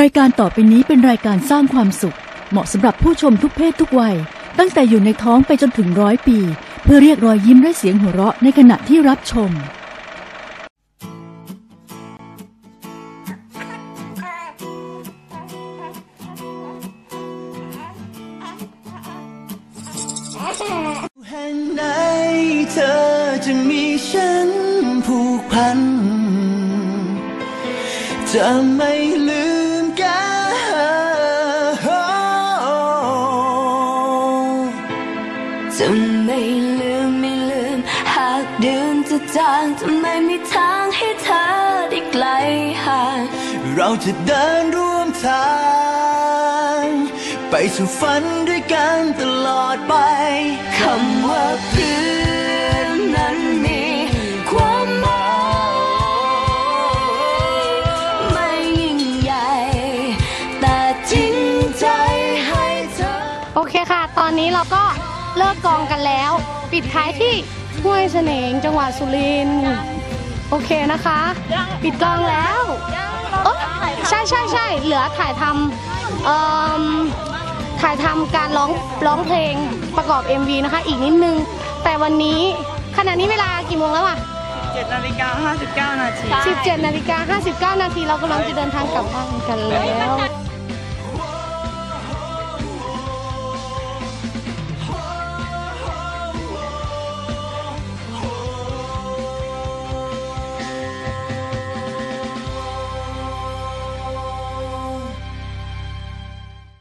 รายการต่อไปนี้เป็นรายการสร้างความสุข เหมาะสำหรับผู้ชมทุกเพศทุกวัย ตั้งแต่อยู่ในท้องไปจนถึงร้อยปี เพื่อเรียกรอยยิ้มและเสียงหัวเราะในขณะที่รับชม แห่งไหนเธอจะมีฉันผูกพัน จะไม่ลืม จะไม่ลืมไม่ลืม หากเดือนจะจางจะไม่มีทางให้เธอได้ไกลห่างเราจะเดินร่วมทาง ไปสู่ฝันด้วยกันตลอดไปคำว่าเพื่อนนั้นมีความหมายไม่ยิ่งใหญ่แต่จริงใจให้เธอโอเคค่ะ ตอนนี้เราก็ เลิกกองกันแล้ว ปิดท้ายที่ห้วยเสนงจังหวัดสุรินทร์โอเคนะคะ ปิดกองแล้วเอ้ยใช่ใช่ใช่เหลือถ่ายทำเอิ่มถ่ายทำการร้องร้องเพลงประกอบ MV นะคะ อีกนิดนึง แต่วันนี้ขณะนี้เวลากี่โมงแล้วอะ7นาฬิกา59นาที17นาฬิกา59นาทีเรากำลังจะเดินทางกลับบ้านกันแล้ว